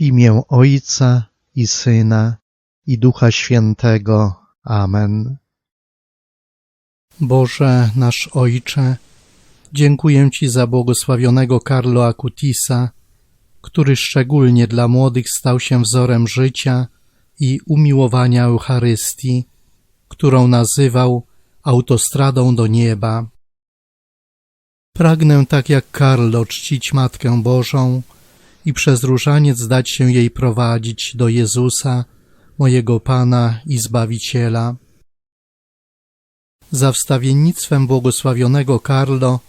W imię Ojca i Syna i Ducha Świętego. Amen. Boże nasz Ojcze, dziękuję Ci za błogosławionego Carlo Acutisa, który szczególnie dla młodych stał się wzorem życia i umiłowania Eucharystii, którą nazywał autostradą do nieba. Pragnę tak jak Carlo czcić Matkę Bożą i przez różaniec dać się jej prowadzić do Jezusa, mojego Pana i Zbawiciela. Za wstawiennictwem błogosławionego Carlo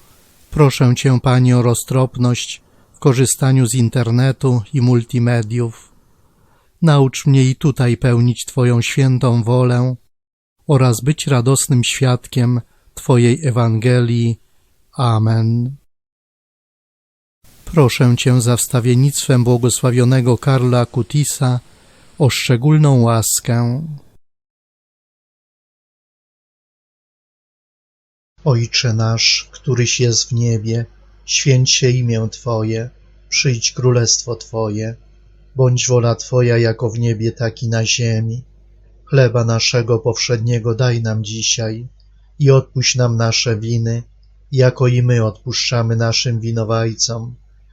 proszę Cię, Panie, o roztropność w korzystaniu z internetu i multimediów. Naucz mnie i tutaj pełnić Twoją świętą wolę oraz być radosnym świadkiem Twojej Ewangelii. Amen. Proszę Cię za wstawiennictwem błogosławionego Karla Acutisa o szczególną łaskę. Ojcze nasz, któryś jest w niebie, święć się imię Twoje, przyjdź królestwo Twoje, bądź wola Twoja jako w niebie, tak i na ziemi. Chleba naszego powszedniego daj nam dzisiaj i odpuść nam nasze winy, jako i my odpuszczamy naszym winowajcom.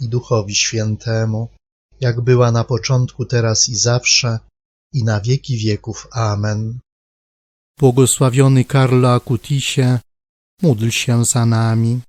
i Duchowi Świętemu, jak była na początku, teraz i zawsze, i na wieki wieków. Amen. Błogosławiony Karlo Acutisie, módl się za nami.